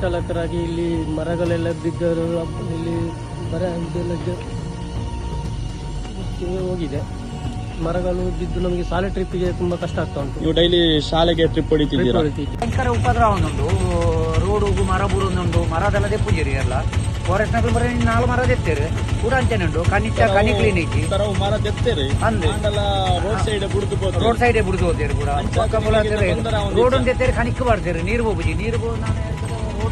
Hospital ಹತ್ರ ಆಗಿ ಇಲ್ಲಿ ಮರಗಳೆಲ್ಲ ಬಿದ್ದರು ಇಲ್ಲಿ ಇದೆಲ್ಲ ಜ- ಹೋಗಿದೆ. ಮರಗಳು ಬಿದ್ದು ನಮಗೆ ಶಾಲೆ ಟ್ರಿಪ್ಪಿಗೆ ತುಂಬಾ ಕಷ್ಟ ಆಗ್ತಾ ಉಂಟು. ನೀವು ಡೈಲಿ ಶಾಲೆಗೆ ಟ್ರಿಪ್ ಹೊಡಿತಿದ್ದೀರಾ? ಹೊಡಿತಿದ್ದೆ. ಭಯಂಕರ ಉಪದ್ರವ ಒಂದೊಂದು ರೋಡ್ ಹೋಗು ಮರ ಬುಡೊಂದುಂಟು ಮರದೆಲ್ಲ ಪೂಜೆರಿ ಎಲ್ಲ. ಫಾರೆಸ್ಟ್ ನಗರ ಬರೀ ನಾಲ್ ಮರ ದೆತ್ತೇರು ಕೂಡ ಅಂಚೆನೆ ಉಂಟು. ಕನಿಷ್ಠ ಕನಿ ಕ್ಲೀನ್ ಐತಿ. ಮರ ದೆತ್ತೇರಿ ಅಂದ್ರೆ ರೋಡ್ ಸೈಡ್ ಬುಡ್ದು. ರೋಡ್ ಸೈಡ್ ಬುಡ್ದು ಹೋದೇರು ಕೂಡ. ರೋಡ್ ಒಂದು ಎತ್ತೇರಿ ಕನಿಕ್ ಮಾಡ್ತೇರಿ ನೀರು ಹೋಗುಜಿ ನೀರು ಹೋಗ್ ನಾನು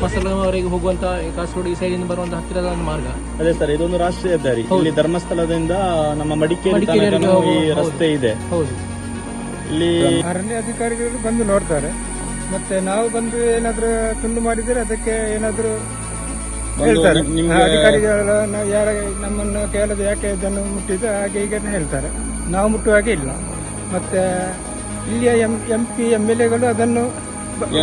ಮಸಲವರೆಗೆ ಹೋಗುವಂತ ಕಾಸರಗೋಡು ಈ ಸೈಡಿಂದ ಬರುವಂತ ಹತ್ತಿರದ ಒಂದು ಮಾರ್ಗ. ಅದೇ ಸರ್ ಇದೊಂದು ರಾಷ್ಟ್ರೀಯ ಹೆದ್ದಾರಿ. ಇಲ್ಲಿ ಧರ್ಮಸ್ಥಳದಿಂದ ನಮ್ಮ ಮಡಿಕೇರಿ ಮಡಿಕೇರಿವರೆಗೆ ತನಕನೂ ಈ ರಸ್ತೆ ಇದೆ. ಹೌದು. ಇಲ್ಲಿ ಅರಣ್ಯ ಅಧಿಕಾರಿಗಳು ಬಂದು ನೋಡ್ತಾರೆ. ಮತ್ತೆ ನಾವು ಬಂದು ಏನಾದ್ರೂ ತುಂಡು ಮಾಡಿದ್ರೆ ಅದಕ್ಕೆ ಏನಾದ್ರೂ ಹೇಳ್ತಾರೆ. ಅಧಿಕಾರಿಗಳ ಅಧಿಕಾರಿಗಳು ನಾವು ಯಾರ ನಮ್ಮನ್ನು ಕೇಳದೆ ಯಾಕೆ ಇದನ್ನು ಮುಟ್ಟಿದ್ದು ಹಾಗೆ ಈಗ ಹೇಳ್ತಾರೆ. ನಾವು ಮುಟ್ಟುವ ಹಾಗೆ ಇಲ್ಲ. ಮತ್ತೆ ಇಲ್ಲಿಯ M M P M L ಎಗಳು ಅದನ್ನು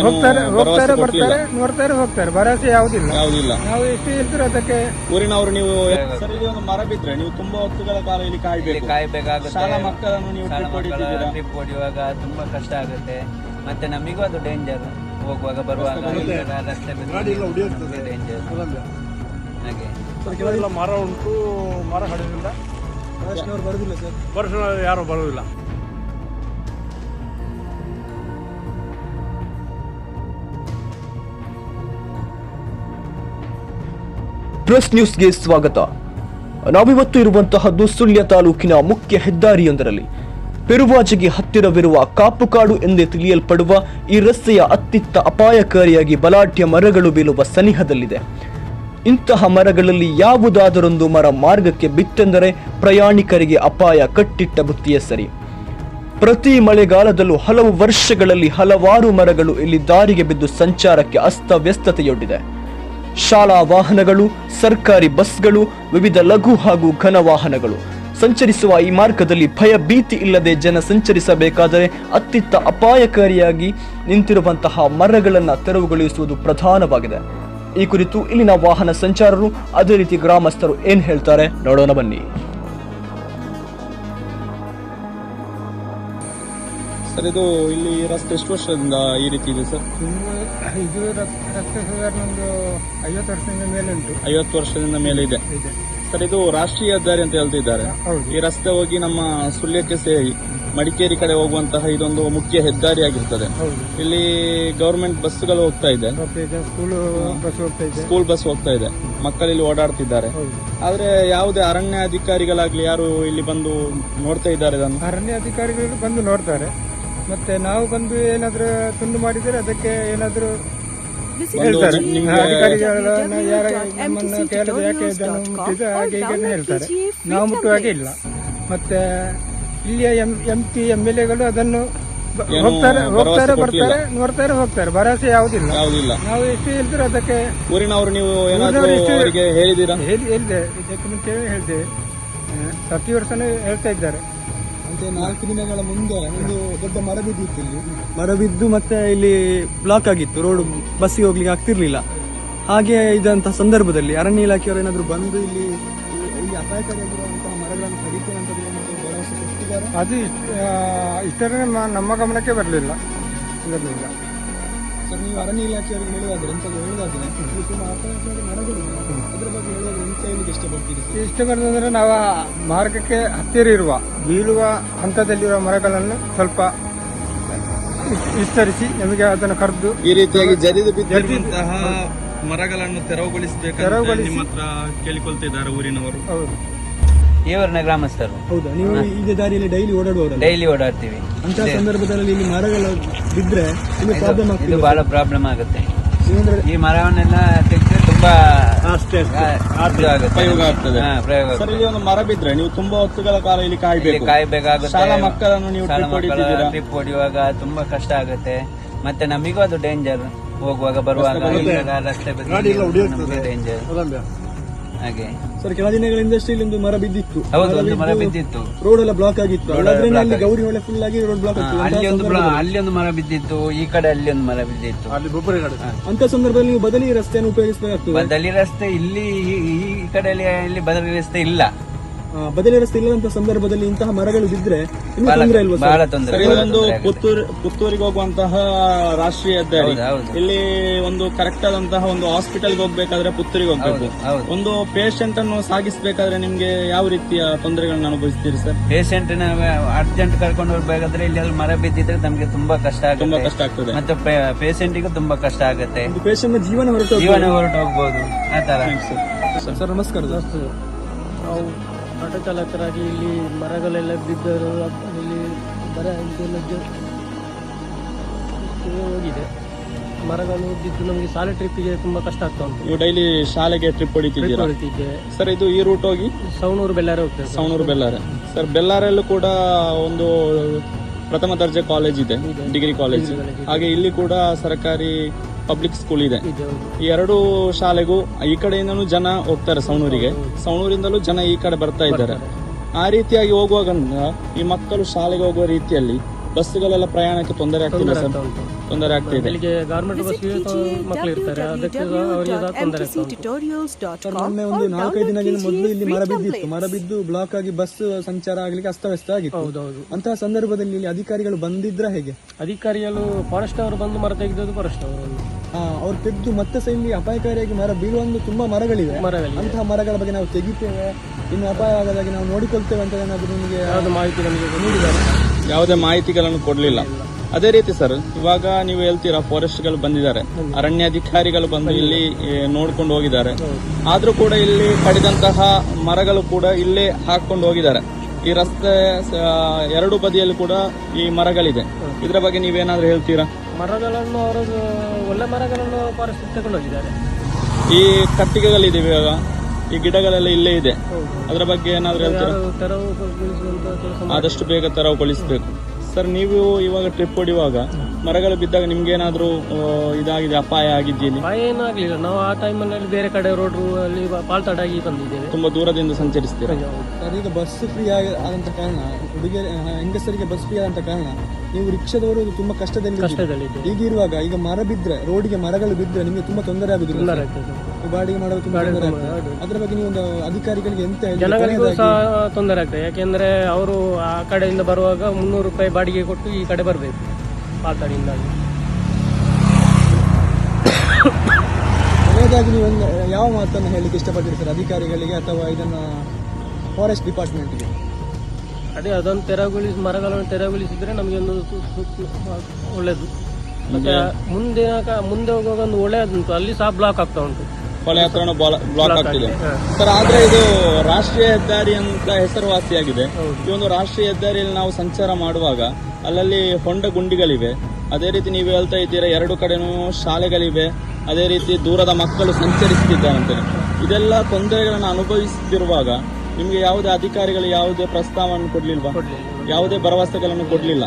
ಹೋಗ್ತಾರೆ ಹೋಗ್ತಾರೆ ಬರ್ತಾರೆ ನೋಡ್ತಾರೆ ಹೋಗ್ತಾರೆ. ಭರವಸೆ ಯಾವುದಿಲ್ಲ ಯಾವುದಿಲ್ಲ. ನಾವು ಎಷ್ಟು ಹೇಳ್ತಾರೆ ಅದಕ್ಕೆ ಊರಿನವರು ನೀವು ಸರ್ ಇಲ್ಲಿ ಒಂದು ಮರ ಬಿದ್ರೆ ನೀವು ತುಂಬಾ ಹೊತ್ತುಗಳ ಕಾಲ ಇಲ್ಲಿ ಕಾಯ್ಬೇಕು. ಕಾಯ್ಬೇಕಾಗುತ್ತೆ. ಶಾಲಾ ಮಕ್ಕಳನ್ನು ನೀವು ಶಾಲಾ ಟ್ರಿಪ್ ಮಕ್ಕಳ ಟ್ರಿಪ್ ಹೊಡೆಯುವಾಗ ತುಂಬಾ ಕಷ್ಟ ಆಗುತ್ತೆ. ಮತ್ತೆ ನಮಗೂ ಅದು ಡೇಂಜರ್ ಹೋಗುವಾಗ ಬರುವಾಗ ರಸ್ತೆ ಡೇಂಜರ್ ಹಾಗೆ. ಮರ ಉಂಟು ಮರ ಸರ್. ವರ್ಷ ಯಾರು ಬರುವುದಿಲ್ಲ. ಪ್ರೆಸ್ ನ್ಯೂಸ್ಗೆ ಸ್ವಾಗತ. ನಾವಿವತ್ತು ಇರುವಂತಹದ್ದು ಸುಳ್ಯ ತಾಲೂಕಿನ ಮುಖ್ಯ ಹೆದ್ದಾರಿಯೊಂದರಲ್ಲಿ. ಪೆರುವಾಜಿಗೆ ಹತ್ತಿರವಿರುವ ಕಾಪುಕಾಡು ಎಂದೇ ತಿಳಿಯಲ್ಪಡುವ ಈ ರಸ್ತೆಯ ಅತ್ತಿತ್ತ ಅಪಾಯಕಾರಿಯಾಗಿ ಬಲಾಢ್ಯ ಮರಗಳು ಬೀಳುವ ಸನಿಹದಲ್ಲಿದೆ. ಇಂತಹ ಮರಗಳಲ್ಲಿ ಯಾವುದಾದರೊಂದು ಮರ ಮಾರ್ಗಕ್ಕೆ ಬಿತ್ತೆಂದರೆ ಪ್ರಯಾಣಿಕರಿಗೆ ಅಪಾಯ ಕಟ್ಟಿಟ್ಟ ಬುತ್ತಿಯೇ ಸರಿ. ಪ್ರತಿ ಮಳೆಗಾಲದಲ್ಲೂ ಹಲವು ವರ್ಷಗಳಲ್ಲಿ ಹಲವಾರು ಮರಗಳು ಇಲ್ಲಿ ದಾರಿಗೆ ಬಿದ್ದು ಸಂಚಾರಕ್ಕೆ ಅಸ್ತವ್ಯಸ್ತತೆಯೊಡ್ಡಿದೆ. ಶಾಲಾ ವಾಹನಗಳು, ಸರ್ಕಾರಿ ಬಸ್ಗಳು, ವಿವಿಧ ಲಘು ಹಾಗೂ ಘನ ವಾಹನಗಳು. ಸಂಚರಿಸುವ ಈ ಮಾರ್ಗದಲ್ಲಿ ಭಯ ಭೀತಿ ಇಲ್ಲದೆ ಜನ ಸಂಚರಿಸಬೇಕಾದರೆ ಅತ್ತಿತ್ತ ಅಪಾಯಕಾರಿಯಾಗಿ ನಿಂತಿರುವಂತಹ ಮರಗಳನ್ನು ತೆರವುಗೊಳಿಸುವುದು ಪ್ರಧಾನವಾಗಿದೆ. ಈ ಕುರಿತು ಇಲ್ಲಿನ ವಾಹನ ಸಂಚಾರರು ಅದೇ ರೀತಿ ಗ್ರಾಮಸ್ಥರು ಏನು ಹೇಳ್ತಾರೆ? ನೋಡೋಣ ಬನ್ನಿ. ಸರ್ ಇದು ಇಲ್ಲಿ ರಸ್ತೆ ಎಷ್ಟು ವರ್ಷದಿಂದ ಈ ರೀತಿ ಇದೆ ಸರ್? ತುಂಬ ಇದು ರಸ್- ರಸ್ತೆ ಒಂದು ಐವತ್ತು ವರ್ಷದಿಂದ ಮೇಲೆ ಉಂಟು. ಐವತ್ತು ವರ್ಷದಿಂದ ಮೇಲೆ ಇದೆ. ಇದೆ. ಸರ್ ಇದು ರಾಷ್ಟ್ರೀಯ ಹೆದ್ದಾರಿ ಅಂತ ಹೇಳ್ತಿದ್ದಾರೆ. ಹೌದು. ಈ ರಸ್ತೆ ಹೋಗಿ ನಮ್ಮ ಸುಳ್ಯಕ್ಕೆ ಸೇರಿ ಮಡಿಕೇರಿ ಕಡೆ ಹೋಗುವಂತಹ ಇದೊಂದು ಮುಖ್ಯ ಹೆದ್ದಾರಿ ಆಗಿರ್ತದೆ. ಹೌದು. ಇಲ್ಲಿ ಗವರ್ಮೆಂಟ್ ಬಸ್ಗಳು ಹೋಗ್ತಾ ಇದೆ. ಹೋಗ್ತಾ ಇದೆ ಸ್ಕೂಲು ಬಸ್ ಹೋಗ್ತಾ ಇದೆ. ಸ್ಕೂಲ್ ಬಸ್ ಹೋಗ್ತಾ ಇದೆ. ಮಕ್ಕಳಿಲ್ಲಿ ಓಡಾಡ್ತಿದ್ದಾರೆ. ಹೌದು. ಆದ್ರೆ ಯಾವುದೇ ಅರಣ್ಯ ಅಧಿಕಾರಿಗಳಾಗ್ಲಿ ಯಾರು ಇಲ್ಲಿ ಬಂದು ನೋಡ್ತಾ ಇದ್ದಾರೆ ಇದನ್ನು? ಅರಣ್ಯ ಅಧಿಕಾರಿಗಳು ಬಂದು ನೋಡ್ತಾರೆ. ಮತ್ತೆ ನಾವು ಬಂದು ಏನಾದ್ರೂ ತುಂಡು ಮಾಡಿದ್ರೆ ಅದಕ್ಕೆ ಏನಾದ್ರೂ ಹೇಳ್ತಾರೆ. ನಿಮ್ಗೆ- ಅಧಿಕಾರಿಗಳು ನಾವು ಯಾರ ನಮ್ಮನ್ನು ಯಾಕೆ ಇದನ್ನು ಹಾಗೆ ಹೀಗೆ ಹೇಳ್ತಾರೆ. ನಾವು ಮುಟ್ಟುವ ಹಾಗೆ ಇಲ್ಲ. ಮತ್ತೆ ಇಲ್ಲಿಯ M M P M L ಎಗಳು ಅದನ್ನು ಹೋಗ್ತಾರೆ ಹೋಗ್ತಾರೆ ಬರ್ತಾರೆ ನೋಡ್ತಾರೆ ಹೋಗ್ತಾರೆ. ಭರವಸೆ ಯಾವುದಿಲ್ಲ. ನಾವು ಎಷ್ಟು ಹೇಳ್ತಾರೆ ಅದಕ್ಕೆ ಊರಿನವರು ನೀವು ಹೇಳಿದ್ದೀರಾ? ಹೇಳಿ ಹೇಳಿದೆ. ಇದಕ್ಕೆ ಮುಂಚೆ ಹೇಳ್ತೇವೆ ಪ್ರತಿ ವರ್ಷನೂ ಹೇಳ್ತಾ ಇದ್ದಾರೆ. ಮತ್ತೆ ನಾಲ್ಕು ದಿನಗಳ ಮುಂದೆ ಒಂದು ದೊಡ್ಡ ಮರ ಬಿದ್ದಿತ್ತು ಇಲ್ಲಿ. ಮರ ಬಿದ್ದು ಮತ್ತೆ ಇಲ್ಲಿ ಬ್ಲಾಕ್ ಆಗಿತ್ತು. ರೋಡ್ ಬಸ್ಸಿಗೆ ಹೋಗ್ಲಿಕ್ಕೆ ಆಗ್ತಿರ್ಲಿಲ್ಲ. ಹಾಗೆ ಇದಂತ ಸಂದರ್ಭದಲ್ಲಿ ಅರಣ್ಯ ಇಲಾಖೆಯವರು ಏನಾದ್ರು ಬಂದು ಇಲ್ಲಿ ಇಲ್ಲಿ ಅಪಾಯಕಾರಿಯಾಗಿರುವಂತಹ ಮರಗಳನ್ನು ಕಡಿತೇನೆ ಅಂತ ಏನಾದ್ರು ಭರವಸೆ ಕೊಟ್ಟಿದ್ದಾರೆ? ಅದು ಇಷ್ಟರ ನಮ್ಮ ಗಮನಕ್ಕೆ ಬರಲಿಲ್ಲ. ಬರಲಿಲ್ಲ ಸರ್ ನೀವು ಅರಣ್ಯ ಇಲಾಖೆಯವರಿಗೆ ಹೇಳುವುದಾದ್ರೆ ಎಂತದ್ದು ಹೇಳುವುದಾದ್ರೆ ಇಲ್ಲಿ ತುಂಬಾ ಮರಗಳು ಅದ್ರ ಬಗ್ಗೆ ಹೇಳುವುದು ಎಂತ ಹೇಳಿಕ್ಕೆ ಇಷ್ಟಪಡ್ತೀರಿ ಸರ್? ನಾವು ಮಾರ್ಗಕ್ಕೆ ಹತ್ತಿರ ಇರುವ ಬೀಳುವ ಹಂತದಲ್ಲಿರುವ ಮರಗಳನ್ನು ಸ್ವಲ್ಪ ವಿಸ್- ವಿಸ್ತರಿಸಿ ನಮಗೆ ಅದನ್ನು ಕರೆದು ಈ ರೀತಿಯಾಗಿ ಜರಿದು ಮರಗಳನ್ನು ತೆರವುಗೊಳಿಸಬೇಕು ತೆರವುಗೊಳಿಸಿ- ನಿಮ್ಮ ಹತ್ರ ಕೇಳಿಕೊಳ್ತಿದ್ದಾರೆ ಊರಿನವರು. ಹೌದು. ಇವರನ್ನ ಗ್ರಾಮಸ್ಥರು. ಹೌದಾ? ನೀವು ಈ ದಾರಿಯಲ್ಲಿ ಡೈಲಿ ಓಡಾಡುವವರಲ್ಲ? ಡೈಲಿ ಓಡಾಡ್ತೀವಿ. ಅಂತಹ ಸಂದರ್ಭದಲ್ಲಿ ಇಲ್ಲಿ ಮರಗಳು ನಿಮಗೆ ಪ್ರಾಬ್ಲಮ್ ಇದು ಆಗ್ತದೆ ಬಹಳ ಪ್ರಾಬ್ಲಮ್ ಆಗುತ್ತೆ. ಈ ಮರವನ್ನೆಲ್ಲ ತೆಗೆದ್ರೆ ತುಂಬಾ ಅಷ್ಟೇ ಆ, ಇದು ಆಗುತ್ತೆ. ಉಪಯೋಗ ಆಗ್ತದೆ. ಹಾ, ಪ್ರಯೋಗ ಸರ್ ಆಗ್ತದೆ. ಇಲ್ಲಿ ಒಂದು ಮರ ಬಿದ್ರೆ ನೀವು ತುಂಬಾ ಹೊತ್ತುಗಳ ಕಾಲ ಇಲ್ಲಿ ಇಲ್ಲಿ ಕಾಯ್ಬೇಕು. ಕಾಯ್ಬೇಕಾಗುತ್ತೆ. ಶಾಲಾ ಮಕ್ಕಳನ್ನು ನೀವು ಶಾಲಾ ಟ್ರಿಪ್ ಮಕ್ಕಳ ಹೊಡಿತಿದ್ದೀರಾ? ಟ್ರಿಪ್ ಹೊಡೆಯುವಾಗ ತುಂಬಾ ಕಷ್ಟ ಆಗುತ್ತೆ. ಮತ್ತೆ ನಮಗೂ ಅದು ಡೇಂಜರ್ ಹೋಗುವಾಗ ಬರುವಾಗ. ಇಲ್ಲೆಲ್ಲ ರಸ್ತೆ ಡೇಂಜರ್ ಹಾಗೆ. ಸರ್ ಕೆಲ ದಿನಗಳಿಂದಷ್ಟೇ ಇಲ್ಲಿ ಒಂದು ಮರ ಬಿದ್ದಿತ್ತು. ಹೌದು ಒಂದು ಮರ ಬಿದ್ದಿತ್ತು. ರೋಡ್ ಎಲ್ಲ ಬ್ಲಾಕ್ ಆಗಿತ್ತು. ಅಲ್ಲಿ ಆಗಿತ್ತು. ಗೌರಿ ಹೊಳೆ ಫುಲ್ ಆಗಿ ರೋಡ್ ಬ್ಲಾಕ್ ಅಲ್ಲಿ ಒಂದು ಅಂತಹ ಅಲ್ಲಿ ಒಂದು ಮರ ಬಿದ್ದಿತ್ತು. ಈ ಕಡೆ ಅಲ್ಲಿ ಒಂದು ಮರ ಬಿದ್ದಿತ್ತು. ಅಲ್ಲಿ ಅಂತ ಸಂದರ್ಭದಲ್ಲಿ ನೀವು ಬದಲಿ ರಸ್ತೆಯನ್ನು ಉಪಯೋಗಿಸಬೇಕಾಗ್ತದೆ. ಬದಲಿ ರಸ್ತೆ ಇಲ್ಲಿ ಈ ಕಡೆ ಕಡೆಯಲ್ಲಿ ಇಲ್ಲಿ ಬದಲಿ ರಸ್ತೆ ಇಲ್ಲ. ಬದಲಿ ರಸ್ತೆ ಇಲ್ಲದಂತ ಸಂದರ್ಭದಲ್ಲಿ ಇಂತಹ ಮರಗಳು ಬಹಳ ತೊಂದರೆ ಇಲ್ವಾ ಒಂದು. ಪುತ್ತೂರು ಪುತ್ತೂರಿಗೆ ಹೋಗುವಂತಹ ರಾಷ್ಟ್ರೀಯ ಹೆದ್ದಾರಿ. ಹೌದು, ಹೌದು. ಇಲ್ಲಿ ಒಂದು ಕರೆಕ್ಟ್ ಆದಂತಹ ಒಂದು ಹಾಸ್ಪಿಟಲ್ಗೆ ಹೋಗ್ಬೇಕಾದ್ರೆ ಪುತ್ತೂರಿಗೆ ಹೋಗ್ಬೇಕು. ಒಂದು ಪೇಷಂಟ್ ಅನ್ನು ಸಾಗಿಸಬೇಕಾದ್ರೆ ನಿಮ್ಗೆ ಯಾವ ರೀತಿಯ ತೊಂದರೆಗಳನ್ನ ಅನುಭವಿಸ್ತೀರಿ ಸರ್? ಪೇಷಂಟ್ ಅರ್ಜೆಂಟ್ ಕರ್ಕೊಂಡು ಹೋಗ್ಬೇಕಾದ್ರೆ ಇಲ್ಲಿ ಅಲ್ಲಿ ಮರ ಬಿದ್ದಿದ್ರೆ ನಮ್ಗೆ ತುಂಬಾ ಕಷ್ಟ ತುಂಬಾ ಕಷ್ಟ ಆಗ್ತದೆ. ಮತ್ತೆ ಪೇಷಂಟಿಗೂ ತುಂಬಾ ಕಷ್ಟ ಆಗುತ್ತೆ. ಪೇಷಂಟ್ ಜೀವನ ಹೊರಟು ಜೀವನ ಹೊರಟು ಹೋಗ್ಬೋದು ಆ ತರ. ಸರ್ ನಮಸ್ಕಾರ ಸರ್ ನಾವು ಆಟೋ ಚಾಲಕರಾಗಿ ಇಲ್ಲಿ ಮರಗಳೆಲ್ಲ ಬಿದ್ದರು. ಇಲ್ಲಿ ಬರ ಹೋಗಿದೆ. ಮರಗಳು ಬಿದ್ದು ನಮಗೆ ಶಾಲೆ ಟ್ರಿಪ್ಪಿಗೆ ತುಂಬಾ ಕಷ್ಟ ಆಗ್ತಾ ಉಂಟು. ನೀವು ಡೈಲಿ ಶಾಲೆಗೆ ಟ್ರಿಪ್ ಹೊಡಿತಿದ್ದೀರಾ? ಹೊರಟಿದ್ದೆ ಸರ್ ಇದು ಈ ರೂಟ್ ಹೋಗಿ? ಸವಣೂರು ಬೆಲ್ಲಾರೆ ಹೋಗ್ತದೆ. ಸವಣೂರು ಬೆಲ್ಲಾರೆ ಸರ್ ಬೆಲ್ಲಾರಲ್ಲೂ ಕೂಡ ಒಂದು ಪ್ರಥಮ ದರ್ಜೆ ಕಾಲೇಜ್ ಇದೆ ಡಿಗ್ರಿ ಕಾಲೇಜ್ ಹಾಗೆ ಇಲ್ಲಿ ಕೂಡ ಸರ್ಕಾರಿ ಪಬ್ಲಿಕ್ ಸ್ಕೂಲ್ ಇದೆ. ಈ ಎರಡು ಶಾಲೆಗೂ ಈ ಕಡೆಯಿಂದನೂ ಜನ ಹೋಗ್ತಾರೆ ಸವಣೂರಿಗೆ. ಸವಣೂರಿಂದಲೂ ಜನ ಈ ಕಡೆ ಬರ್ತಾ ಇದ್ದಾರೆ. ಆ ರೀತಿಯಾಗಿ ಹೋಗುವಾಗ ಈ ಮಕ್ಕಳು ಶಾಲೆಗೆ ಹೋಗುವ ರೀತಿಯಲ್ಲಿ ಬಸ್ಗಳೆಲ್ಲ ಪ್ರಯಾಣಕ್ಕೆ ತೊಂದರೆ ಆಗ್ತಿಲ್ಲ ಸರ್? ತೊಂದರೆ ಆಗ್ತಿದೆ ಗೌರ್ಮೆಂಟ್ ಮಕ್ಕಳು ಇರ್ತಾರೆ. ಅದಕ್ಕೆ ಮೊನ್ನೆ ಒಂದು ನಾಲ್ಕೈದು ದಿನಗಳ ಮೊದಲು ಇಲ್ಲಿ ಮರ ಬಿದ್ದಿತ್ತು. ಮರ ಬಿದ್ದು ಬ್ಲಾಕ್ ಆಗಿ ಬಸ್ ಸಂಚಾರ ಆಗ್ಲಿಕ್ಕೆ ಅಸ್ತವ್ಯಸ್ತ ಆಗಿತ್ತು. ಹೌದೌದು ಅಂತಹ ಸಂದರ್ಭದಲ್ಲಿ ಇಲ್ಲಿ ಅಧಿಕಾರಿಗಳು ಬಂದಿದ್ರ ಹೇಗೆ? ಅಧಿಕಾರಿಗಳು ಫಾರೆಸ್ಟ್ ಅವರು ಬಂದು ಮರ ತೆಗೆದದ್ದು ಫಾರೆಸ್ಟ್ ಅವರು ಆ, ಅವ್ರು ತೆಗೆದು ಮತ್ತೆ ಸಹ ಇಲ್ಲಿ ಅಪಾಯಕಾರಿಯಾಗಿ ಮರ ಬೀಳುವ ಒಂದು ತುಂಬಾ ಮರಗಳಿವೆ. ಮರಗಳಿವೆ. ಅಂತಹ ಮರಗಳ ಬಗ್ಗೆ ನಾವು ತೆಗಿತೇವೆ. ಇನ್ನು ಅಪಾಯ ಆಗದಾಗಿ ನಾವು ನೋಡಿಕೊಳ್ತೇವೆ ಅಂತ ಏನಾದ್ರು ನಿಮಗೆ ಯಾವ್ದು ಮಾಹಿತಿ ನಮಗೆ ನೀಡಿದ್ದಾರೆ? ಯಾವುದೇ ಮಾಹಿತಿಗಳನ್ನು ಕೊಡ್ಲಿಲ್ಲ. ಅದೇ ರೀತಿ ಸರ್ ಇವಾಗ ನೀವು ಹೇಳ್ತೀರಾ ಫಾರೆಸ್ಟ್ಗಳು ಬಂದಿದ್ದಾರೆ. ಅರಣ್ಯಾಧಿಕಾರಿಗಳು ಬಂದು ಇಲ್ಲಿ ನೋಡ್ಕೊಂಡು ಹೋಗಿದ್ದಾರೆ. ಆದ್ರೂ ಕೂಡ ಇಲ್ಲಿ ಕಡಿದಂತಹ ಮರಗಳು ಕೂಡ ಇಲ್ಲೇ ಹಾಕೊಂಡು ಹೋಗಿದ್ದಾರೆ. ಈ ರಸ್ತೆ ಎರಡು ಬದಿಯಲ್ಲಿ ಕೂಡ ಈ ಮರಗಳಿದೆ. ಇದರ ಬಗ್ಗೆ ನೀವೇನಾದ್ರೂ ಹೇಳ್ತೀರಾ? ಮರಗಳನ್ನು ಅವರು ಒಳ್ಳೆ ಮರಗಳನ್ನು ಫಾರೆಸ್ಟ್ ತಗೊಂಡು ಹೋಗಿದ್ದಾರೆ. ಈ ಕಟ್ಟಿಗೆಗಳಿದೆ ಇವಾಗ. ಈ ಗಿಡಗಳೆಲ್ಲ ಇಲ್ಲೇ ಇದೆ. ಅದರ ಬಗ್ಗೆ ಏನಾದ್ರೂ ಹೇಳ್ತೀರಾ? ಆದಷ್ಟು ಬೇಗ ತೆರವುಗೊಳಿಸಬೇಕು. ಸರ್ ನೀವು ಇವಾಗ ಟ್ರಿಪ್ ಹೊಡಿಯುವಾಗ ಮರಗಳು ಬಿದ್ದಾಗ ನಿಮ್ಗೇನಾದ್ರೂ ಏನಾದ್ರು ಇದಾಗಿದೆ ಅಪಾಯ ಆಗಿದ್ದೀನಿ ಭಯ ಏನೂ ಆಗ್ಲಿಲ್ಲ. ನಾವು ಆ ಟೈಮಲ್ಲಿ ಬೇರೆ ಕಡೆ ರೋಡ್ ಅಲ್ಲಿ ಪಾಲ್ತಾಡಾಗಿ ಬಂದಿದ್ದೇವೆ. ತುಂಬಾ ದೂರದಿಂದ ಸಂಚರಿಸ್ತೀರಾ? ಸರ್ ಈಗ ಬಸ್ ಫ್ರೀ ಆದಂತ ಕಾರಣ ಹುಡುಗಿಯರ ಹೆಂಗಸರಿಗೆ ಬಸ್ ಫ್ರೀ ಆದಂತ ಕಾರಣ ನೀವು ರಿಕ್ಷಾದವರು ತುಂಬಾ ಕಷ್ಟದಲ್ಲಿ ಕಷ್ಟದಲ್ಲಿದೆ ಹೀಗಿರುವಾಗ ಈಗ ಮರ ಬಿದ್ರೆ ರೋಡಿಗೆ ಮರಗಳು ಬಿದ್ರೆ ನಿಮಗೆ ತುಂಬಾ ತೊಂದರೆ ಆಗುದಿಲ್ಲ ಬಾಡಿಗೆ ಮಾಡೋದು ತುಂಬಾ ತೊಂದರೆ ಆಗ್ತದೆ. ಅದ್ರ ಬಗ್ಗೆ ನೀವು ಒಂದು ಅಧಿಕಾರಿಗಳಿಗೆ ಎಂತ ಜನಗಳಿಗೂ ಸಹ ತೊಂದರೆ ಆಗ್ತದೆ. ಯಾಕೆಂದ್ರೆ ಅವರು ಆ ಕಡೆಯಿಂದ ಬರುವಾಗ ಮುನ್ನೂರು ರೂಪಾಯಿ ಬಾಡಿಗೆ ಕೊಟ್ಟು ಈ ಕಡೆ ಬರಬೇಕು. ಕೊನೆಯದಾಗಿ ನೀವು ಒಂದು ಯಾವ ಮಾತನ್ನು ಹೇಳಲಿಕ್ಕೆ ಇಷ್ಟಪಟ್ಟಿರ್ತಾರೆ? ಅಧಿಕಾರಿಗಳಿಗೆ ಅಥವಾ ಇದನ್ನ ಫಾರೆಸ್ಟ್ ಡಿಪಾರ್ಟ್ಮೆಂಟ್ಗೆ ಅದೇ ಅದೊಂದು ತೆರವುಗೊಳಿಸಿ ಮರಗಳನ್ನು ತೆರವುಗೊಳಿಸಿದ್ರೆ ನಮಗೆ ಒಂದು ಒಳ್ಳೆಯದು ಒಳ್ಳೇದು. ಮತ್ತೆ ಮುಂದೆ? ಮುಂದೆ ಹೋಗುವಾಗ ಒಂದು ಒಳ್ಳೆಯದುಂಟು. ಅಲ್ಲಿ ಸಹ ಬ್ಲಾಕ್ ಆಗ್ತಾ ಉಂಟು. ಹೊಳೆ ಹತ್ರನೂ ಬ್ಲಾಕ್ ಆಗ್ತಿದೆ. ಸರ್ ಆದ್ರೆ ಇದು ರಾಷ್ಟ್ರೀಯ ಹೆದ್ದಾರಿ ಅಂತ ಹೆಸರುವಾಸಿಯಾಗಿದೆ. ಈ ಒಂದು ರಾಷ್ಟ್ರೀಯ ಹೆದ್ದಾರಿಯಲ್ಲಿ ನಾವು ಸಂಚಾರ ಮಾಡುವಾಗ ಅಲ್ಲಲ್ಲಿ ಹೊಂಡ ಗುಂಡಿಗಳಿವೆ. ಅದೇ ರೀತಿ ನೀವು ಹೇಳ್ತಾ ಇದ್ದೀರಾ ಎರಡು ಕಡೆನೂ ಶಾಲೆಗಳಿವೆ. ಅದೇ ರೀತಿ ದೂರದ ಮಕ್ಕಳು ಸಂಚರಿಸುತ್ತಿದ್ದಾರಂತೆ. ಇದೆಲ್ಲ ತೊಂದರೆಗಳನ್ನು ಅನುಭವಿಸುತ್ತಿರುವಾಗ ನಿಮಗೆ ಯಾವುದೇ ಅಧಿಕಾರಿಗಳು ಯಾವುದೇ ಪ್ರಸ್ತಾವವನ್ನು ಕೊಡ್ಲಿಲ್ವಾ? ಯಾವುದೇ ಭರವಸೆಗಳನ್ನು ಕೊಡ್ಲಿಲ್ಲ.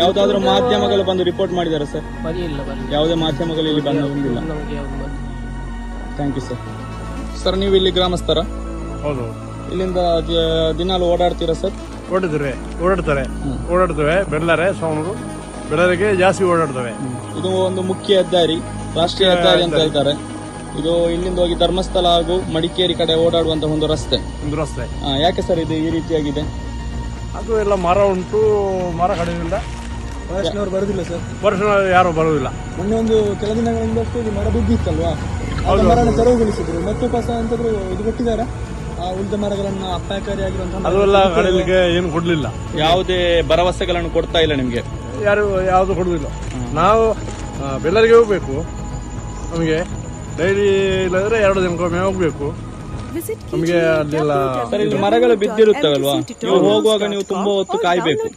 ಯಾವುದಾದ್ರೂ ಮಾಧ್ಯಮಗಳು ಬಂದು ರಿಪೋರ್ಟ್ ಮಾಡಿದ್ದಾರೆ ಸರ್? ಯಾವುದೇ ಮಾಧ್ಯಮಗಳು ಇಲ್ಲಿ ಬಂದಿಲ್ಲ. ಥ್ಯಾಂಕ್ ಯು ಸರ್ ಸರ್ ನೀವು ಇಲ್ಲಿ ಗ್ರಾಮಸ್ಥರ? ಹೌದು. ಇಲ್ಲಿಂದ ದ- ದಿನಾಲು ಓಡಾಡ್ತೀರಾ ಸರ್ ಓಡಿದ್ರೆ ಓಡಾಡ್ತಾರೆ ಓಡಾಡ್ತವೆ ಬೆಳ್ಳಾರೆ ಸವಣೂರು. ಬೆಳ್ಳಾರಿಗೆ ಜಾಸ್ತಿ ಓಡಾಡ್ತವೆ. ಇದು ಒಂದು ಮುಖ್ಯ ಹೆದ್ದಾರಿ ರಾಷ್ಟ್ರೀಯ ಹೆದ್ದಾರಿ ಅಂತ ಹೇಳ್ತಾರೆ. ಇದು ಇಲ್ಲಿಂದ ಹೋಗಿ ಧರ್ಮಸ್ಥಳ ಹಾಗೂ ಮಡಿಕೇರಿ ಕಡೆ ಓಡಾಡುವಂತಹ ಒಂದು ರಸ್ತೆ. ಒಂದು ರಸ್ತೆ. ಆ, ಯಾಕೆ ಸರ್ ಇದು ಈ ರೀತಿಯಾಗಿದೆ? ಅದು ಎಲ್ಲ ಮರ ಉಂಟು ಮರ ಕಡಿಮೆಯಿಂದ ಫಾರೆಸ್ಟ್ನವರು ಬರುದಿಲ್ಲ ಸರ್ ವರ್ಷ ಯಾರು ಬರುವುದಿಲ್ಲ. ಮೊನ್ನೆ ಒಂದು ಕೆಲ ದಿನಗಳಿಂದ ಇದು ಮರ ಬಿದ್ದಿತ್ತಲ್ವಾ ಮರನ ತೆರವುಗೊಳಿಸಿದ್ರು ಮತ್ತೆ ಹೊಸ ಅಂತಂದ್ರೆ ಇದು ಕೊಟ್ಟಿದ್ದಾರೆ. ಆ ಉಳಿದ ಮರಗಳನ್ನ ಅಪಾಯಕಾರಿಯಾಗಿರುವಂತಹ ಮರಗಳನ್ನ ಅದೆಲ್ಲ. ಏನು ಕೊಡ್ಲಿಲ್ಲ. ಯಾವುದೇ ಭರವಸೆಗಳನ್ನು ಕೊಡ್ತಾ ಇಲ್ಲ ನಿಮ್ಗೆ? ಯಾರು ಯಾವುದು ಕೊಡುದಿಲ್ಲ. ನಾವು ಬೆಲ್ಲರಿಗೆ ಬೆಳ್ಳರಿಗೆ ಹೋಗ್ಬೇಕು. ನಮಗೆ ಡೈಲಿ ಇಲ್ಲದ್ರೆ ಎರಡು ದಿನಕ್ಕೊಮ್ಮೆ ಹೋಗ್ಬೇಕು. ನಮಗೆ ಅಲ್ಲೆಲ್ಲ ಮರಗಳು ಬಿದ್ದಿರುತ್ತವಲ್ವಾ? ನೀವು ಹೋಗುವಾಗ ನೀವು ತುಂಬಾ ಹೊತ್ತು ಕಾಯ್ಬೇಕು.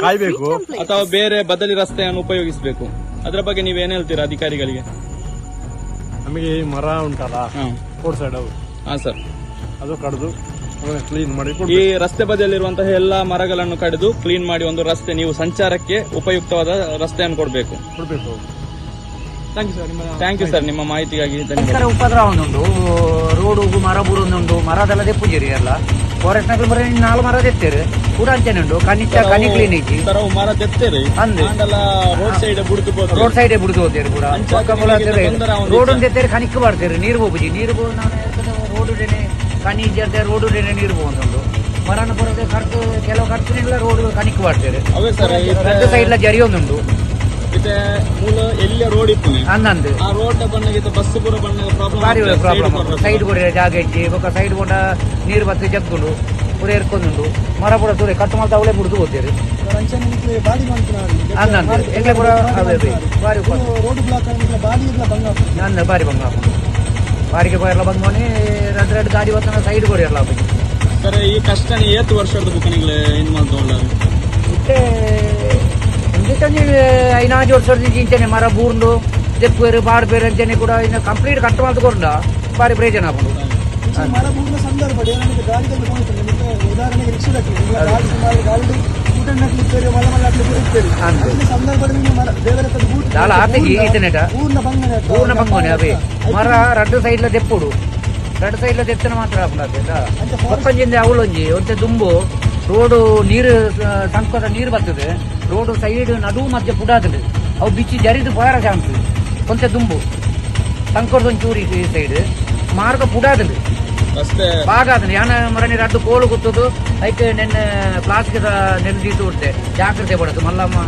ಕಾಯ್ಬೇಕು. ಅಥವಾ ಬೇರೆ ಬದಲಿ ರಸ್ತೆಯನ್ನು ಉಪಯೋಗಿಸಬೇಕು. ಅದರ ಬಗ್ಗೆ ನೀವೇನ್ ಹೇಳ್ತೀರಾ ಅಧಿಕಾರಿಗಳಿಗೆ? ನಮಗೆ ಈ ಮರ ಉಂಟಲ್ಲ ಹಾ. ರೋಡ್ ಸೈಡ್ ಅದು. ಹಾ ಸರ್. ಅದು ಕಡಿದು ಕ್ಲೀನ್ ಮಾಡಿ ಈ ರಸ್ತೆ ಬದಿಯಲ್ಲಿರುವಂತಹ ಎಲ್ಲಾ ಮರಗಳನ್ನು ಕಡಿದು ಕ್ಲೀನ್ ಮಾಡಿ ಒಂದು ರಸ್ತೆ ನೀವು ಸಂಚಾರಕ್ಕೆ ಉಪಯುಕ್ತವಾದ ರಸ್ತೆಯನ್ನು ಕೊಡಬೇಕು. ಕೊಡಬೇಕು. ಥ್ಯಾಂಕ್ ಯು ಸರ್ ನಿಮ್ಮ ಥ್ಯಾಂಕ್ ಯು ಸರ್ ನಿಮ್ಮ ಮಾಹಿತಿಗಾಗಿ ಧನ್ಯವಾದ. ಉಪದ್ರವ ಒಂದುಂಟು ರೋಡು ಹೋಗು ಮರ ಬುಡೊಂದುಂಟು ಮರದಲ್ಲದೆ ದೆಪ್ಪುಜೇರಿ ಎಲ್ಲ. ಫಾರೆಸ್ಟ್ ನಗಲ್ ಬರೀ ನಾಲ್ ಮರ ತೆತ್ತೇರು ಕೂಡ ಅಂಚನೆ ಉಂಟು. ಕನಿಷ್ಠ ಕನಿ ಕ್ಲೀನ್ ಐತಿ. ಮರ ತೆತ್ತೇರಿ ಅಂದೆ. ರೋಡ್ ಸೈಡ್ ಬುಡ್ದು ಹೋಗ್ತೇವೆ. ರೋಡ್ ಸೈಡ್ ಬಿಡುದು ಆಗುದಿಲ್ಲ. ರೋಡ್ ಒಂದು ಎತ್ತೇರಿ ಕನಿಕ್ ಬಾಡ್ತೇರು ನೀರು ಹೋಗಿ ನೀರು ರೋಡ್ ನಾನು ರೋಡ್ ಖನಿಜ ರೋಡ್ ಡೇನೆ ನೀರು ಒಂದು ಮರನ ಬರೋದೇ ಖರ್ಚು ಕೆಲವು ಖರ್ಚಿನೆಲ್ಲ ರೋಡ್ ಕನಿಕ್ ಮಾಡ್ತಾರೆ ಸೈಡ್ ಸರ್ ಎರಡು ಇದೆ ಮೂಲ ಎಲ್ಲ ರೋಡ್ ಇಪ್ಪುನೆ ಹನ್ನೊಂದು. ಆ ರೋಡ್ ಬಣ್ಣಗಿದ್ದ ಬಸ್ ಪೂರ ಬಣ್ಣ ಭಾರಿ ಪ್ರಾಬ್ಲಮ್ ಪ್ರಾಬ್ಲಮ್ ಸೈಡ್ ಕೊಡಿರ ಜಾಗ ಐತಿ. ಬೊಕ್ಕ ಸೈಡ್ ಕೊಂಡ ನೀರು ಬತ್ತಿ ಜಗ್ಗುಂಡು ಪೂರ ಎರ್ಕೊಂಡುಂಡು ಮರ ಪೂರ ಸೂರ್ಯ ಕಟ್ಟು ಮಾಡ್ತಾ ಅವಳೇ ಬಿಡ್ದು ಹೋಗ್ತೀರಿ ಹನ್ನೊಂದು. ಅವೇ ಬಾರಿ ರೋಡ್ ಬ್ಲಾಕ್ ಬಾಡಿ ಇಲ್ಲ ಬಂಗ ನನ್ನ ಬಾರಿ ಬಂಗ ಬಾರಿಗೆ ಎಲ್ಲ ಎರಡು ಎರಡು ಗಾಡಿ ಬರ್ತಾನೆ ಸೈಡ್ ಕೊಡಿರಲ್ಲ ಅಪ್ಪ ಸರ್ ಈ ಕಷ್ಟ ಏತ್ ವರ್ಷದ ಬುಕ್ಕನಿಗೆ ಇನ್ ಮಾಡ್ದವಲ್ಲ ಮತ್ತೆ ಎಂದಿಟ್ಟಂಜಿ ಐನಾಜು ವರ್ಷದ ಇಂಚನೆ ಮರ ಬೂರ್ಂಡು ದೆಪ್ಪೇರು ಬಾಡ್ಬೇರು ಅಂಚನೆ ಕೂಡ ಇನ್ನು ಕಂಪ್ಲೀಟ್ ಕಟ್ಟು ಮಾಡ್ಕೊಂಡ ಬಾರಿ ಪ್ರಯೋಜನ ಆಗ್ಬೋದು ಮರ ಬೂರ್ನ ಸಂದರ್ಭ ನನಗೆ ಗಾಡಿ ತಂದು ಕಾಣುತ್ತದೆ ಮತ್ತೆ ಉದಾಹರಣೆಗೆ ರಿಕ್ಷಾದಕ್ಕೆ ಈಗ ಗಾಡಿ ಸುಮಾರು ಗಾಡಿ ಸ್ಟೂಡೆಂಟ್ ಹಾಕ್ಲಿಕ್ಕೆ ಮಲ ಮಲ್ಲ ಹಾಕ್ಲಿಕ್ಕೆ ಮರ ಆಗ್ತದೆ. ಮರ ರೋಡು ನೀರು ಸಂಕೋದ ನೀರು ಬರ್ತದೆ. ರೋಡು ಸೈಡ್ ನಡು ಮಧ್ಯೆ ಪುಡಾತದೆ ಅವು ಬಿಚ್ಚಿ ಜರಿದು ಬಾರ ಚಾನ್ಸ್ ಕೊಂಚ ದುಂಬು. ಸಂಕೋದ ಒಂಚೂರು ಈ ಸೈಡ್ ಮಾರ್ಗ ಬಾಗ ಅದನ್ನ ಯಾನ ಮರಣಿ ರಡ್ಡು ಕೋಳು ಗೊತ್ತದು ಐತೆ ನೆನ್ನೆ ಪ್ಲಾಸ್ಟಿಕ್ ನೆನೆದಿಟ್ಟು ಉಂಟೆ ಜಾಗ್ರತೆ ಪಡೋದು. ಮಲ್ಲಮ್ಮ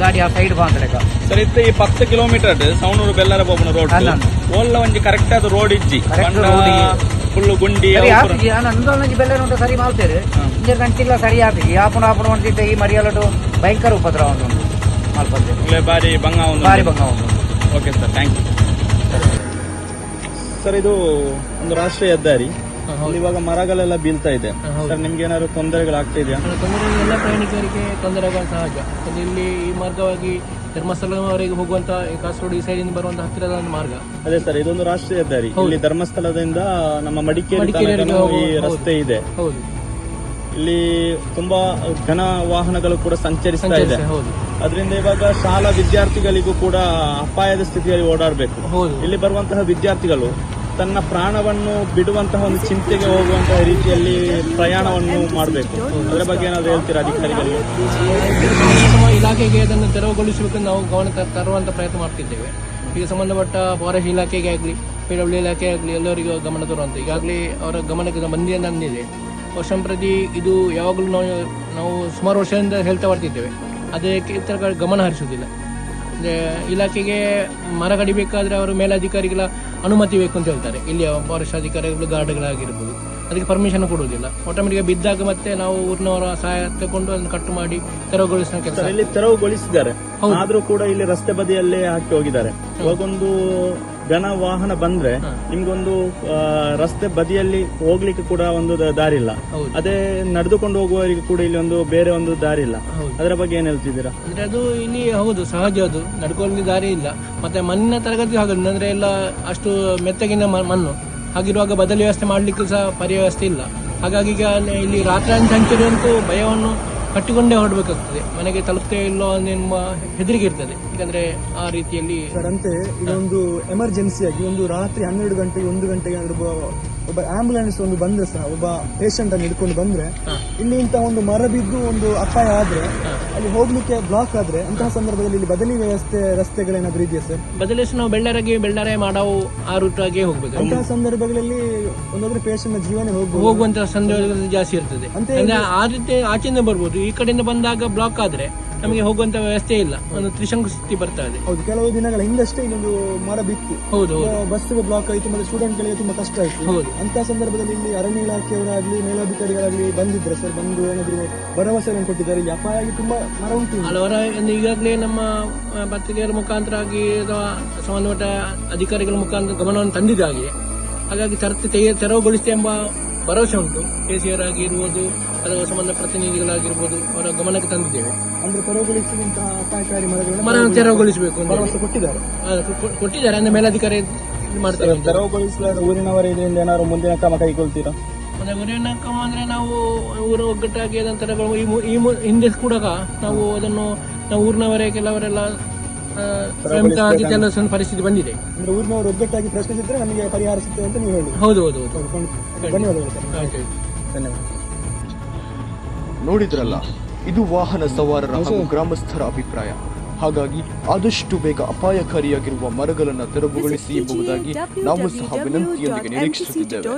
ಗಾಡಿ ಆ ಸೈಡ್ ಬಾಂತಲೆಗ ಸರ್ ಇತ್ತೆ ಈ ಪತ್ತು ಕಿಲೋಮೀಟರ್ ಸವಣೂರು ಬೆಲ್ಲರ ಬೋಪನ ರೋಡ್ ಅಲ್ಲ. ಓಲ್ಲ ಒಂಜಿ ಕರೆಕ್ಟ್ ಆದ ರೋಡ್ ಇಜ್ಜಿ. Correct road ಇಜ್ಜಿ. ಫುಲ್ ಗುಂಡಿ ಸರಿ ಆಪಿಗೆ ನಾನು ಬೆಲ್ಲ ಉಂಟು ಸರಿ ಮಾಡ್ತೇವೆ ಇಂಜರ್ ಗಂಟಿಲ್ಲ ಸರಿ ಆಗಿ ಆಪಣ ಆಪಣ ಒಂದಿದ್ದೆ ಈ ಮರಿಯಲ್ಲಟು ಭಯಂಕರ ಉಪದ್ರ ಒಂದು. ಮಾಲ್ಪತ್ತೆ ಇಲ್ಲೇ ಬಾರಿ ಬಂಗ ಒಂದು ಬಾರಿ ಬಂಗ ಒಂದು okay sir thank you sir. ಇದು ಒಂದು ರಾಷ್ಟ್ರೀಯ ಹೆದ್ದಾರಿ. ಇಲ್ಲಿ ಇವಾಗ ಮರಗಳೆಲ್ಲ ಬೀಳ್ತಾ ಇದೆ. ಸರ್ ನಿಮ್ಗೆ ಏನಾದ್ರು ತೊಂದರೆಗಳಾಗ್ತಾ ಇದೆಯಾ? ತೊಂದರೆ ಎಲ್ಲ ಪ್ರಯಾಣಿಕರಿಗೆ ತೊಂದರೆಗಳು ಸಹಜ. ಯಾಕಂದ್ರೆ ಇಲ್ಲಿ ಈ ಮಾರ್ಗವಾಗಿ ಧರ್ಮಸ್ಥಳವರೆಗೆ ಹೋಗುವಂತ ಕಾಸರಗೋಡು ಈ ಸೈಡಿಂದ ಬರುವಂತ ಹತ್ತಿರದ ಒಂದು ಮಾರ್ಗ. ಅದೇ ಸರ್ ಇದೊಂದು ರಾಷ್ಟ್ರೀಯ ಹೆದ್ದಾರಿ. ಇಲ್ಲಿ ಧರ್ಮಸ್ಥಳದಿಂದ ನಮ್ಮ ಮಡಿಕೇರಿ ಈ ರಸ್ತೆ ಇದೆ. ಹೌದು. ಇಲ್ಲಿ ತುಂಬಾ ಘನ ವಾಹನಗಳು ಕೂಡ ಸಂಚರಿಸ್ತಾ ಇದೆ. ಅದರಿಂದ ಇವಾಗ ಶಾಲಾ ವಿದ್ಯಾರ್ಥಿಗಳಿಗೂ ಕೂಡ ಅಪಾಯದ ಸ್ಥಿತಿಯಲ್ಲಿ ಓಡಾಡಬೇಕು. ಇಲ್ಲಿ ಬರುವಂತಹ ವಿದ್ಯಾರ್ಥಿಗಳು ತನ್ನ ಪ್ರಾಣವನ್ನು ಬಿಡುವಂತಹ ಒಂದು ಚಿಂತೆಗೆ ಹೋಗುವಂತಹ ರೀತಿಯಲ್ಲಿ ಪ್ರಯಾಣವನ್ನು ಮಾಡಬೇಕು. ಅದರ ಬಗ್ಗೆ ಏನಾದರೂ ಹೇಳ್ತೀರಾ ಅಧಿಕಾರಿಗಳಿಗೆ ಇಲಾಖೆಗೆ ಅದನ್ನು ತೆರವುಗೊಳಿಸಬೇಕು ನಾವು ಗಮನ ತರುವಂಥ ಪ್ರಯತ್ನ ಮಾಡ್ತಿದ್ದೇವೆ. ಈಗ ಸಂಬಂಧಪಟ್ಟ ಫಾರೆಸ್ಟ್ ಇಲಾಖೆಗೆ ಆಗಲಿ ಪಿ ಡಬ್ಲ್ಯೂ ಇಲಾಖೆ ಆಗಲಿ, ಎಲ್ಲರಿಗೂ ಗಮನ ತರುವಂತ. ಈಗಾಗಲೇ ಅವರ ಗಮನಕ್ಕೆ ಬಂದಿದೆ ನಂದಿದೆ ವರ್ಷಂಪ್ರತಿ ಇದು ಯಾವಾಗಲೂ ನಾವು ನಾವು ಸುಮಾರು ವರ್ಷದಿಂದ ಹೇಳ್ತಾ ಬರ್ತಿದ್ದೇವೆ. ಅದಕ್ಕೆ ಇತರ ಗಮನ ಹರಿಸುವುದಿಲ್ಲ. ಇಲಾಖೆಗೆ ಮರ ಕಡಿಬೇಕಾದ್ರೆ ಅವರು ಮೇಲಧಿಕಾರಿಗಳ ಅನುಮತಿ ಬೇಕು ಅಂತ ಹೇಳ್ತಾರೆ. ಇಲ್ಲಿಯ ಫಾರೆಸ್ಟ್ ಅಧಿಕಾರಿಗಳು ಗಾರ್ಡ್ಗಳಾಗಿರ್ಬೋದು. ಅದಕ್ಕೆ ಪರ್ಮಿಷನ್ ಕೊಡುವುದಿಲ್ಲ. ಆಟೋಮೆಟಿಕ್ ಬಿದ್ದಾಗ ಮತ್ತೆ ನಾವು ಊರಿನವರ ಸಹಾಯ ತಗೊಂಡು ಅದನ್ನು ಕಟ್ಟು ಮಾಡಿ ತೆರವುಗೊಳಿಸಿದ ಕೆಲಸ. ಇಲ್ಲಿ ತೆರವುಗೊಳಿಸಿದ್ದಾರೆ. ಆದ್ರೂ ಕೂಡ ಇಲ್ಲಿ ರಸ್ತೆ ಬದಿಯಲ್ಲೇ ಹಾಕಿ ಹೋಗಿದ್ದಾರೆ. ಇವಾಗೊಂದು ಘನ ವಾಹನ ಬಂದ್ರೆ ನಿಮ್ಗೊಂದು ರಸ್ತೆ ಬದಿಯಲ್ಲಿ ಹೋಗ್ಲಿಕ್ಕೆ ಕೂಡ ಒಂದು ದಾರಿ ಇಲ್ಲ ಅದೇ ನಡೆದುಕೊಂಡು ಹೋಗುವವರಿಗೆ ಕೂಡ ಇಲ್ಲಿ ಒಂದು ಬೇರೆ ಒಂದು ದಾರಿ ಇಲ್ಲ ಅದರ ಬಗ್ಗೆ ಏನ್ ಹೇಳ್ತಿದ್ದೀರಾ? ಅಂದ್ರೆ ಅದು ಇಲ್ಲಿ ಹೌದು ಸಹಜ ಅದು. ನಡ್ಕೊಂಡು ದಾರಿ ಇಲ್ಲ. ಮತ್ತೆ ಮಣ್ಣಿನ ತರಗತಿ ಹಾಗಲ್ಲ. ಅಂದ್ರೆ ಎಲ್ಲ ಅಷ್ಟು ಮೆತ್ತಗಿನ ಮಣ್ಣು. ಹಾಗಿರುವಾಗ ಬದಲಿ ವ್ಯವಸ್ಥೆ ಮಾಡ್ಲಿಕ್ಕೂ ಸಹ ಪರ್ಯವಸ್ಥೆ ಇಲ್ಲ. ಹಾಗಾಗಿ ಈಗ ಇಲ್ಲಿ ರಾತ್ರಿ ಸಂಚರಿ ಅಂತೂ ಭಯವನ್ನು ಕಟ್ಟಿಕೊಂಡೇ ಹೊರಡಬೇಕಾಗ್ತದೆ. ಮನೆಗೆ ತಲುಪ್ತೇ ಇಲ್ಲೋ ನಿಮ್ಮ ಹೆದರಿಕೆ ಇರ್ತದೆ. ಯಾಕಂದ್ರೆ ಆ ರೀತಿಯಲ್ಲಿ ಸರ್ ಅಂತೆ ಇದೊಂದು ಎಮರ್ಜೆನ್ಸಿ ಆಗಿ ಒಂದು ರಾತ್ರಿ ಹನ್ನೆರಡು ಗಂಟೆಗೆ ಒಂದು ಗಂಟೆಗೆ ಏನಾದ್ರು ಒಬ್ಬ ಆಂಬುಲೆನ್ಸ್ ಒಂದು ಬಂದ್ರೆ ಸಹ ಒಬ್ಬ ಪೇಷಂಟ್ ಅನ್ನು ಹಿಡ್ಕೊಂಡು ಬಂದ್ರೆ ಇಲ್ಲಿ ಇಂತ ಒಂದು ಮರ ಬಿದ್ದು ಒಂದು ಅಪಾಯ ಆದ್ರೆ ಅಲ್ಲಿ ಹೋಗ್ಲಿಕ್ಕೆ ಬ್ಲಾಕ್ ಆದ್ರೆ ಅಂತಹ ಸಂದರ್ಭದಲ್ಲಿ ಇಲ್ಲಿ ಬದಲಿ ವ್ಯವಸ್ಥೆ ರಸ್ತೆಗಳೇನಾದ್ರೂ ಇದೆಯಾ ಸರ್? ಬದಲಿಸಿ ನಾವು ಬೆಳ್ಳರಗೆ ಬೆಳ್ಳರೆ ಮಾಡವು ಆ ರೂಟ್ ಆಗಿ ಹೋಗ್ಬೇಕು. ಅಂತಹ ಸಂದರ್ಭಗಳಲ್ಲಿ ಒಂದಾದ್ರೆ ಪೇಷಂಟ್ನ ಜೀವನ ಹೋಗ್ಬೋದು. ಹೋಗುವಂತಹ ಸಂದರ್ಭ ಜಾಸ್ತಿ ಇರ್ತದೆ. ಅಂತ ಅಂದ್ರೆ ಆ ರೀತಿ ಆಚೆಯಿಂದ ಬರ್ಬೋದು. ಈ ಕಡೆಯಿಂದ ಬಂದಾಗ ಬ್ಲಾಕ್ ಆದ್ರೆ ನಮಗೆ ಹೋಗುವಂತ ವ್ಯವಸ್ಥೆ ಇಲ್ಲ. ಒಂದು ತ್ರಿಶಂಕು ಸ್ಥಿತಿ ಬರ್ತಾ ಇದೆ. ಹೌದು ಕೆಲವು ದಿನಗಳ ಹಿಂದಷ್ಟೇ ಇಲ್ಲೊಂದು ಮರ ಬಿತ್ತು. ಹೌದು ಬಸ್ ಬಸ್ಗೆ ಬ್ಲಾಕ್ ಆಯ್ತು ಮತ್ತೆ ಸ್ಟೂಡೆಂಟ್ ಗಳಿಗೆ ತುಂಬಾ ಕಷ್ಟ ಆಯ್ತು. ಹೌದು. ಅಂತ ಸಂದರ್ಭದಲ್ಲಿ ಇಲ್ಲಿ ಅರಣ್ಯ ಇಲಾಖೆಯವರಾಗ್ಲಿ ಮೇಲಾಧಿಕಾರಿಗಳಾಗ್ಲಿ ಬಂದಿದ್ರೆ ಸರ್ ಬಂದು ಏನಾದ್ರು ಭರವಸೆಯನ್ನು ಕೊಟ್ಟಿದ್ದಾರೆ? ಇಲ್ಲಿ ಅಪಾಯ ಆಗಿ ತುಂಬಾ ಮರ ಉಂಟು. ಹಲವರ ಈಗಾಗಲೇ ನಮ್ಮ ಪತ್ರಿಕೆಯರ ಮುಖಾಂತರ ಆಗಿ ಅಥವಾ ಸಂಬಂಧಪಟ್ಟ ಅಧಿಕಾರಿಗಳ ಮುಖಾಂತರ ಗಮನವನ್ನು ತಂದಿದ್ದಾಗಿ ಹಾಗಾಗಿ ತೆರವುಗೊಳಿಸಿದೆ ಎಂಬ ಭರವಸೆ ಉಂಟು. ಕೆ ಸಿ ಆರ್ ಆಗಿರ್ಬೋದು ಅಥವಾ ಸಂಬಂಧ ಪ್ರತಿನಿಧಿಗಳಾಗಿರ್ಬೋದು ಅವರ ಗಮನಕ್ಕೆ ತಂದಿದ್ದೇವೆ. ಅಂದ್ರೆ ತೆರವುಗೊಳಿಸಿದಂತಹ ಅಪಾಯಕಾರಿ ಮರಗಳನ್ನು ಮರ ತೆರವುಗೊಳಿಸಬೇಕು ಅಂತ. ಭರವಸೆ ಕೊಟ್ಟಿದ್ದಾರೆ. ಆ, ಕೊ- ಕೊಟ್ಟಿದ್ದಾರೆ ಅಂದ್ರೆ ಮೇಲಾಧಿಕಾರಿ ಮಾಡ್ತಾರೆ ತೆರವುಗೊಳಿಸಲಾದ ಊರಿನವರ ಇದರಿಂದ ಏನಾದ್ರು ಮುಂದಿನ ಕ್ರಮ ಕೈಗೊಳ್ತೀರಾ? ಮತ್ತೆ ಗುರಿಯನ್ನ ಕ್ರಮ ಅಂದ್ರೆ ನಾವು ಊರು ಒಗ್ಗಟ್ಟಾಗಿ ಅದನ್ನು ಈ ಮು- ಈ ಮು- ಹಿಂದೆ ಕೂಡ ನಾವು ಅದನ್ನು ನಾವು ಊರಿನವರೇ ಕೆಲವರೆಲ್ಲ ಆ, ಅನ್ನೋ ಒಂದು ಪರಿಸ್ಥಿತಿ ಬಂದಿದೆ. ಅಂದ್ರೆ ಊರಿನವರು ಒಗ್ಗಟ್ಟಾಗಿ ಪ್ರಶ್ನಿಸಿದ್ರೆ ನಮಗೆ ಪರಿಹಾರ ಸಿಗ್ತದೆ ಅಂತ ನೀವು ಹೇಳಿ ಹೌದು ಹೌದು ಹೌದು. ಧನ್ಯವಾದಗಳು ಸರ್. ಧನ್ಯವಾದ ನೋಡಿದ್ರಲ್ಲ ಇದು ವಾಹನ ಸವಾರರ ಹಾಗೂ ಗ್ರಾಮಸ್ಥರ ಅಭಿಪ್ರಾಯ. ಹಾಗಾಗಿ ಆದಷ್ಟು ಬೇಗ ಅಪಾಯಕಾರಿಯಾಗಿರುವ ಮರಗಳನ್ನು ತೆರವುಗೊಳಿಸಿ ಎಂಬುದಾಗಿ ನಾವು ಸಹ ವಿನಂತಿಯೊಂದಿಗೆ ನಿರೀಕ್ಷಿಸುತ್ತಿದ್ದೇವೆ.